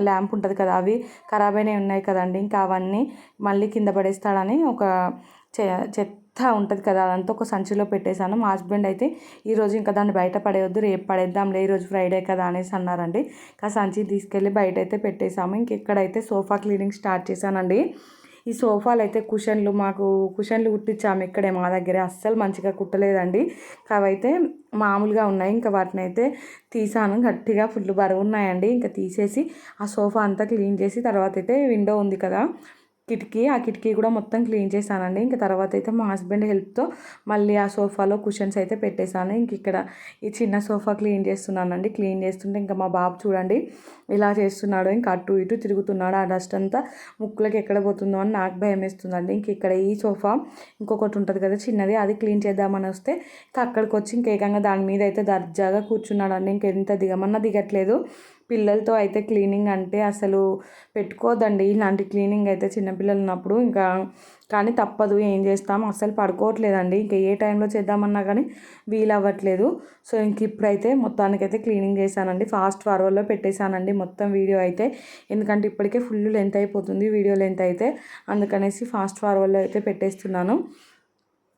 ల్యాంప్ ఉంటుంది కదా అవి ఖరాబ్ అయినవి ఉన్నాయి కదండి. ఇంకా అవన్నీ మళ్ళీ కింద పడేస్తాడని ఒక చె అంతా ఉంటుంది కదా అదంతా ఒక సంచిలో పెట్టేశాను. మా హస్బెండ్ అయితే ఈరోజు ఇంకా దాన్ని బయట పడేయొద్దు రేపు పడేద్దాంలే ఈరోజు ఫ్రైడే కదా అనేసి అన్నారండి. ఆ సంచి తీసుకెళ్ళి బయట అయితే పెట్టేశాము ఇంకెక్కడైతే సోఫా క్లీనింగ్ స్టార్ట్ చేశానండి. ఈ సోఫాలు అయితే కుషన్లు మాకు కుషన్లు కుట్టించాము ఇక్కడే మా దగ్గర. అస్సలు మంచిగా కుట్టలేదండి. అవైతే మామూలుగా ఉన్నాయి. ఇంకా వాటిని అయితే తీసాను గట్టిగా ఫుల్ బరువు ఉన్నాయండి. ఇంకా తీసేసి ఆ సోఫా అంతా క్లీన్ చేసి తర్వాత అయితే విండో ఉంది కదా కిటికీ ఆ కిటికీ కూడా మొత్తం క్లీన్ చేశానండి. ఇంకా తర్వాత అయితే మా హస్బెండ్ హెల్ప్తో మళ్ళీ ఆ సోఫాలో కుషన్స్ అయితే పెట్టేశాను. ఇంక ఇక్కడ ఈ చిన్న సోఫా క్లీన్ చేస్తున్నానండి. క్లీన్ చేస్తుంటే ఇంకా మా బాబు చూడండి ఇలా చేస్తున్నాడు. ఇంకా అటు ఇటు తిరుగుతున్నాడు. ఆ డస్ట్ అంతా ముక్కులకి ఎక్కడ పోతుందో అని నాకు భయం వేస్తుందండి. ఇంక ఇక్కడ ఈ సోఫా ఇంకొకటి ఉంటుంది కదా చిన్నది అది క్లీన్ చేద్దామని వస్తే ఇంకా అక్కడికి వచ్చి ఇంకేకంగా దాని మీద అయితే దర్జాగా కూర్చున్నాడండి. ఇంకెంత దిగమన్నా దిగట్లేదు. పిల్లలతో అయితే క్లీనింగ్ అంటే అసలు పెట్టుకోవద్దండి. ఇలాంటి క్లీనింగ్ అయితే చిన్నపిల్లలు ఉన్నప్పుడు ఇంకా కానీ తప్పదు. ఏం చేస్తాం? అసలు పడుకోవట్లేదండి. ఇంకా ఏ టైంలో చేద్దామన్నా కానీ వీలు అవ్వట్లేదు సో ఇంక ఇప్పుడైతే మొత్తానికైతే క్లీనింగ్ చేశానండి. ఫాస్ట్ ఫార్వర్డ్లో పెట్టేశానండి మొత్తం వీడియో అయితే. ఎందుకంటే ఇప్పటికే ఫుల్ లెంత్ అయిపోతుంది వీడియో లెంత్ అయితే. అందుకనేసి ఫాస్ట్ ఫార్వర్డ్లో అయితే పెట్టేస్తున్నాను.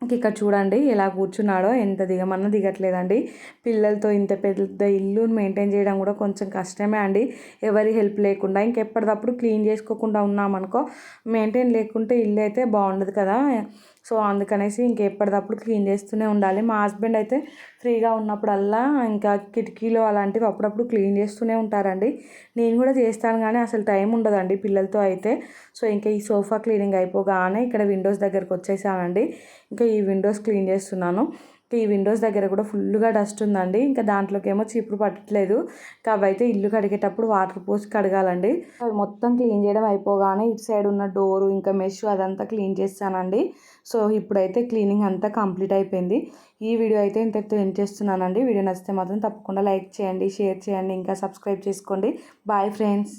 ఇక్కడ చూడండి ఎలా కూర్చున్నాడో ఎంత దిగమన్నా దిగట్లేదండి. పిల్లలతో ఇంత పెద్ద ఇల్లు మెయింటైన్ చేయడం కూడా కొంచెం కష్టమే అండి. ఎవరి హెల్ప్ లేకుండా ఇంకెప్పటికప్పుడు క్లీన్ చేసుకోకుండా ఉన్నామనుకో మెయింటైన్ లేకుంటే ఇల్లు అయితే బాగుండదు కదా. సో అందుకనేసి ఇంకెప్పటికప్పుడు క్లీన్ చేస్తూనే ఉండాలి. మా హస్బెండ్ అయితే ఫ్రీగా ఉన్నప్పుడల్లా ఇంకా కిటికీలు అలాంటివి అప్పుడప్పుడు క్లీన్ చేస్తూనే ఉంటారండి. నేను కూడా చేస్తాను కానీ అసలు టైం ఉండదండి పిల్లలతో అయితే. సో ఇంకా ఈ సోఫా క్లీనింగ్ అయిపోగానే ఇక్కడ విండోస్ దగ్గరకు వచ్చేసానండి. ఇంకా ఈ విండోస్ క్లీన్ చేస్తున్నాను. ఈ విండోస్ దగ్గర కూడా ఫుల్గా డస్ట్ ఉందండి. ఇంకా దాంట్లోకి ఏమో చీపురు పట్టట్లేదు. కాబట్టి ఇల్లు కడిగేటప్పుడు వాటర్ పోసి కడగాలండి. మొత్తం క్లీన్ చేయడం అయిపోగానే ఇటు సైడ్ ఉన్న డోరు ఇంకా మెష్ అదంతా క్లీన్ చేస్తానండి. సో ఇప్పుడైతే క్లీనింగ్ అంతా కంప్లీట్ అయిపోయింది. ఈ వీడియో అయితే ఇంత ఎండ్ చేస్తున్నానండి. వీడియో నచ్చితే మాత్రం తప్పకుండా లైక్ చేయండి షేర్ చేయండి ఇంకా సబ్స్క్రైబ్ చేసుకోండి. Bye friends.